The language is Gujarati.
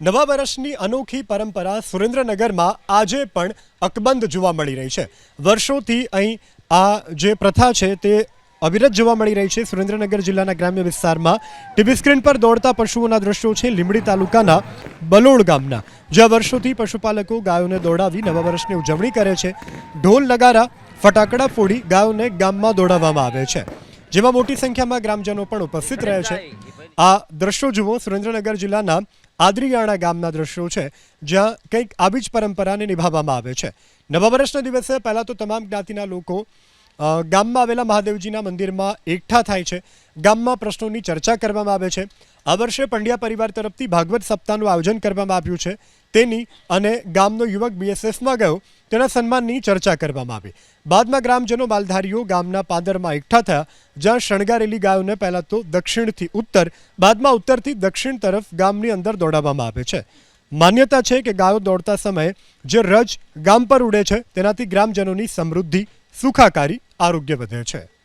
નવા વર્ષની અનોખી પરંપરા સુરેન્દ્રનગરમાં આજે પણ અકબંધ જોવા મળી રહી છે. વર્ષોથી અહીં આ જે પ્રથા છે તે અવિરત જોવા મળી રહી છે. સુરેન્દ્રનગર જિલ્લાના ગ્રામ્ય વિસ્તારમાં ટીવી સ્ક્રીન પર દોડતા પશુઓના દ્રશ્યો છે લીંબડી તાલુકાના બલોડ ગામના, જ્યાં વર્ષોથી પશુપાલકો ગાયોને દોડાવી નવા વર્ષની ઉજવણી કરે છે. ઢોલ નગારા, ફટાકડા ફોડી ગાયોને ગામમાં દોડાવવામાં આવે છે. જેમાં મોટી સંખ્યામાં ગ્રામજનો પણ ઉપસ્થિત રહે છે. આ દ્રશ્યો જુઓ, સુરેન્દ્રનગર જિલ્લાના આદરીયાણા ગામના દ્રશ્યો છે, જ્યાં કંઈક આવી જ પરંપરાને નિભાવવામાં આવે છે. નવા વર્ષના દિવસે પહેલાં તો તમામ જ્ઞાતિના લોકો ગામમાં આવેલા મહાદેવજીના મંદિરમાં એકઠા થાય છે. ગામમાં પ્રશ્નોની ચર્ચા કરવામાં આવે છે. આ વર્ષે પંડ્યા પરિવાર તરફથી ભાગવત સપ્તાહનું આયોજન કરવામાં આવ્યું છે. તેની અને ગામનો યુવક બીએસએફમાં ગયો, તેના સન્માનની ચર્ચા કરવામાં આવી. બાદમાં ગ્રામજનો માલધારીઓ ગામના પાદરમાં એકઠા થયા, જ્યાં શણગારેલી ગાયોને પહેલાં તો દક્ષિણથી ઉત્તર, બાદમાં ઉત્તરથી દક્ષિણ તરફ ગામની અંદર દોડાવવામાં આવે છે. માન્યતા છે કે ગાયો દોડતા સમયે જે રજ ગામ પર ઉડે છે, તેનાથી ગ્રામજનોની સમૃદ્ધિ સુખાકારી, આરોગ્ય વધે છે.